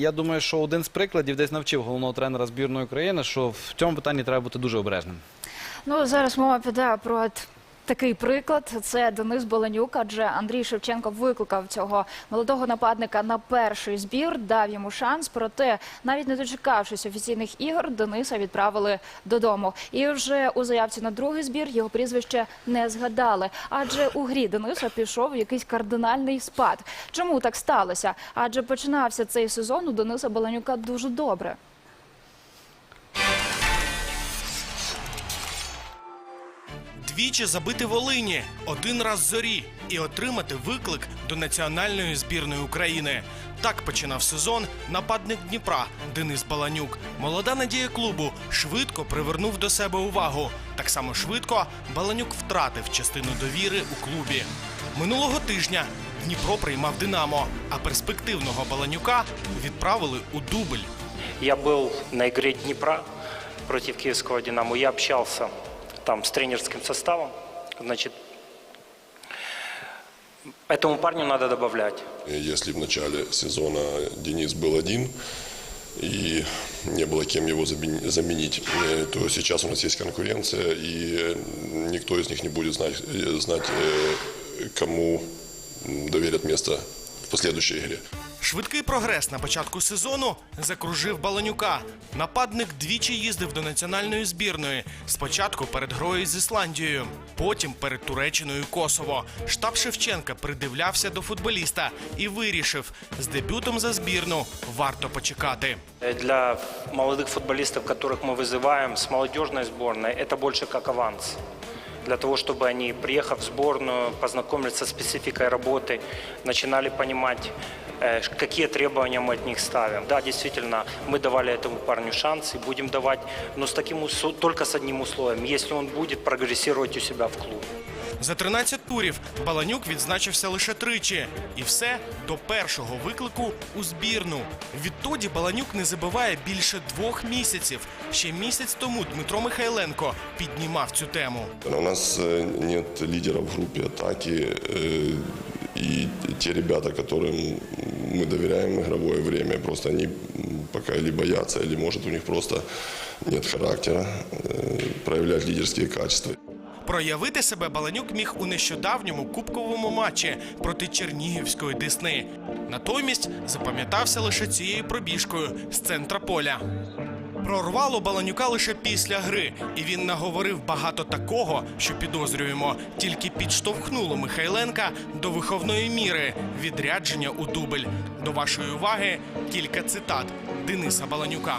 Я думаю, що один з прикладів десь навчив головного тренера збірної України, що в цьому питанні треба бути дуже обережним. Ну зараз мова піде про такий приклад. Це Денис Боленюк, адже Андрій Шевченко викликав цього молодого нападника на перший збір, дав йому шанс. Проте, навіть не дочекавшись офіційних ігор, Дениса відправили додому. І вже у заявці на другий збір його прізвище не згадали. Адже у грі Дениса пішов якийсь кардинальний спад. Чому так сталося? Адже починався цей сезон у Дениса Боленюка дуже добре. Двічі забити Волині, один раз зорі і отримати виклик до національної збірної України. Так починав сезон нападник Дніпра Денис Баланюк. Молода надія клубу швидко привернув до себе увагу. Так само швидко Баланюк втратив частину довіри у клубі. Минулого тижня Дніпро приймав Динамо, а перспективного Баланюка відправили у дубль. Я был на игре Днепра против киевского «Динамо». Я общался там с тренерским составом. Значит, этому парню надо добавлять. Если в начале сезона Денис был один и не было кем его замен- заменить, э, то сейчас у нас есть конкуренция, и никто из них не будет знать, э, знать э, кому доверят место в последующей игре. Швидкий прогрес на початку сезону закружив Баланюка. Нападник двічі їздив до національної збірної. Спочатку перед грою з Ісландією, потім перед Туреччиною і Косово. Штаб Шевченка придивлявся до футболіста і вирішив, з дебютом за збірну варто почекати. Э, Для молодых футболистов, которых мы вызываем с молодежной сборной, это больше как аванс. Для того, чтобы они, приехав в сборную, познакомились со спецификой работы, начинали понимать, э, ш- какие требования мы от них ставим. Да, действительно, мы давали этому парню шанс и будем давать, но с таким, усл- только с одним условием, если он будет прогрессировать у себя в клубе. За 13 турів Баланюк відзначився лише тричі. І все до першого виклику у збірну. Відтоді Баланюк не забиває більше двох місяців. Ще місяць тому Дмитро Михайленко піднімав цю тему. У нас э, нет лидера в группе атаки, э, и те ребята, которым мы доверяем игровое время, просто они пока или боятся, или может у них просто нет характера э, проявлять лидерские качества. Проявити себе Баланюк міг у нещодавньому кубковому матчі проти Чернігівської Десни. Натомість запам'ятався лише цією пробіжкою з центра поля. Прорвало Баланюка лише після гри, і він наговорив багато такого, що підозрюємо, тільки підштовхнуло Михайленка до виховної міри відрядження у дубль. До вашої уваги кілька цитат Дениса Баланюка.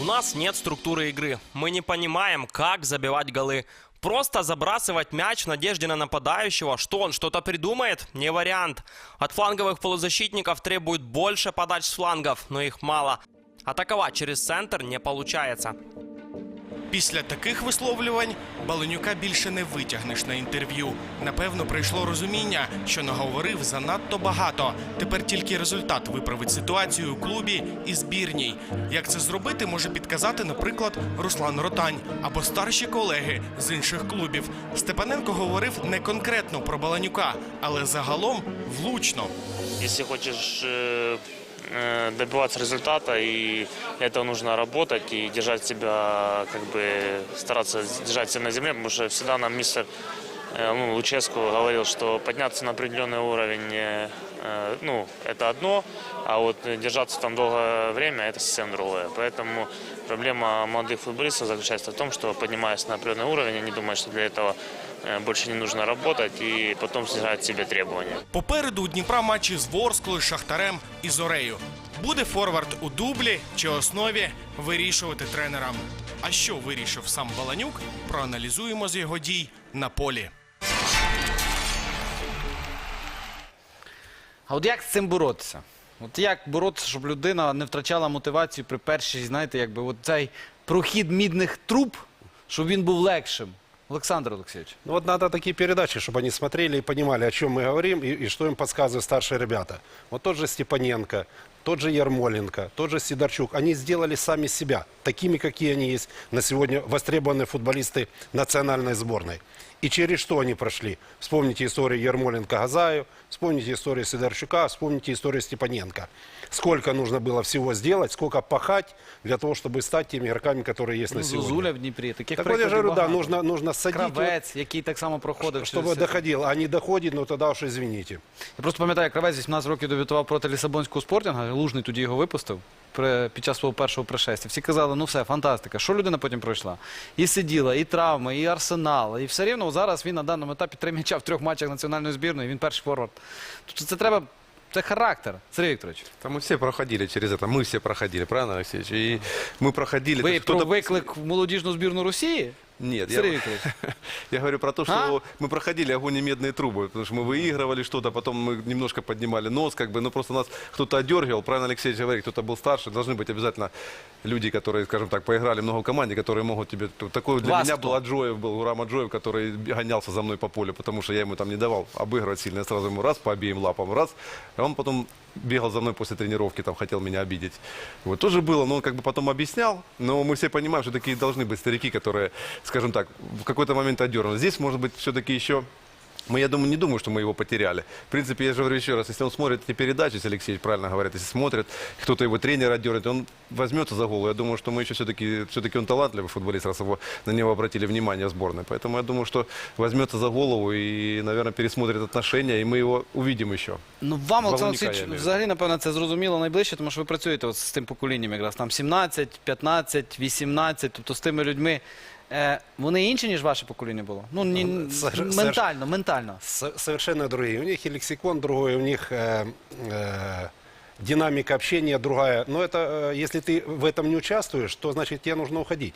У нас нет структуры игры. Мы не понимаем, как забивать голы. Просто забрасывать мяч в надежде на нападающего, что он что-то придумает, не вариант. От фланговых полузащитников требует больше подач с флангов, но их мало. Атаковать через центр не получается. Після таких висловлювань Баленюка більше не витягнеш на інтерв'ю. Напевно, прийшло розуміння, що наговорив занадто багато. Тепер тільки результат виправить ситуацію у клубі і збірній. Як це зробити, може підказати, наприклад, Руслан Ротань або старші колеги з інших клубів. Степаненко говорив не конкретно про Баланюка, але загалом влучно. Если хочешь э, э, добиваться результата, и этого нужно работать и держать себя, как бы стараться держать себя на земле, потому что всегда нам мистер э, ну, Луческу говорил, что подняться на определенный уровень, э, э, ну, это одно, а вот э, держаться там долгое время, это совсем другое. Поэтому проблема молодых футболистов заключается в том, что поднимаясь на определенный уровень, они думают, что для этого э, больше не нужно работать, и потом снижают себе требования. Попереду у Дніпра матчі з Ворсклою, Шахтарем і Зорею. Буде форвард у дублі чи основі вирішувати тренерам. А що вирішив сам Баланюк, проаналізуємо з його дій на полі. А от як з цим боротися? От як боротися, щоб людина не втрачала мотивацію при першій, знаєте, якби от цей прохід мідних труб, щоб він був легшим? Олександр Олексійович. Ну вот надо такие передачи, чтобы они смотрели и понимали, о чем мы говорим и, и что им подсказывают старшие ребята. Вот тот же Степаненко, тот же Ермоленко, тот же Сидорчук. Они сделали сами себя такими, какие они есть на сегодня востребованные футболисты национальной сборной. и через что они прошли. Вспомните историю Ермоленко-Газаев, вспомните историю Сидорчука, вспомните историю Степаненко. Сколько нужно было всего сделать, сколько пахать для того, чтобы стать теми игроками, которые есть Ну, на сегодня. Зузуля в Дніпрі. Таких Так вот я же прикладів говорю, да, багато. нужно, нужно садить, вот, Кравець, який так само проходив. через чтобы всі- доходил. А не доходит, ну тогда уж извините. Я просто пам'ятаю, Кравець 18 років дебютував проти Лісабонського спортінга, Лужний тоді його випустив при, під час свого першого пришестя. Всі казали, ну все, фантастика. Що людина потім пройшла? І сиділа, і травми, і арсенал. І все рівно зараз він на даному етапі три м'яча в трьох матчах національної збірної, він перший форвард. Тобто це треба, це характер, Сергій Вікторович. Там мы все проходили через это, мы все проходили, правильно, Алексеевич? И мы проходили. то Ви есть про кто-то- виклик в молодіжну збірну Росії? Нет, я, Сергій Вікторович. я говорю про то, что А? мы проходили огонь и медные трубы, потому что мы выигрывали что-то, потом мы немножко поднимали нос, как бы, ну просто нас кто-то одергивал, правильно Алексеевич говорит, кто-то был старше, должны быть обязательно люди, которые, скажем так, поиграли много в команде, которые могут тебе... Такой для Вас меня кто? был Аджоев, был Урам Аджоев, который гонялся за мной по полю, потому что я ему там не давал обыгрывать сильно, я сразу ему раз по обеим лапам, раз, а он потом бегал за мной после тренировки, там хотел меня обидеть. Вот тоже было, но он как бы потом объяснял, но мы все понимаем, что такие должны быть старики, которые, скажем так, в какой-то момент одернут. Здесь, может быть, все-таки еще мы, я думаю, не думаю, что мы его потеряли. В принципе, я же говорю еще раз, если он смотрит эти передачи, если Алексей правильно говорит, если смотрит, кто-то его тренер отдернет, он возьмется за голову. Я думаю, что мы еще все-таки, все-таки он талантливый футболист, раз его, на него обратили внимание сборной. Поэтому я думаю, что возьмется за голову и, наверное, пересмотрит отношения, и мы его увидим еще. Ну, вам, Олександр Волоніка, я Олексійович, маю. взагалі, напевно, це зрозуміло найближче, тому що ви працюєте от з тим поколінням якраз там 17, 15, 18, тобто з тими людьми. Е, вони інші, ніж ваше покоління було? Ну, ні, Сер- ментально, ментально. С- совершенно другие. У них и лексикон другой, у них э, э, динамика общения другая. Но это, э, если ты в этом не участвуешь, то значит тебе нужно уходить.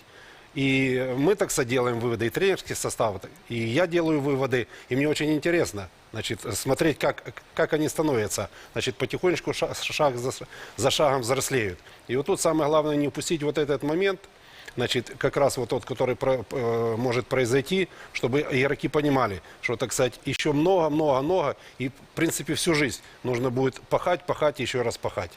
И мы так делаем выводы, и тренерский состав, и я делаю выводы, и мне очень интересно значит, смотреть, как, как они становятся. Значит, потихонечку, ша- шаг за, за шагом взрослеют. И вот тут самое главное не упустить вот этот момент, значит, как раз вот тот, который про- э, может произойти, чтобы игроки понимали, что, так сказать, еще много-много-много, и, в принципе, всю жизнь нужно будет пахать, пахать и еще раз пахать.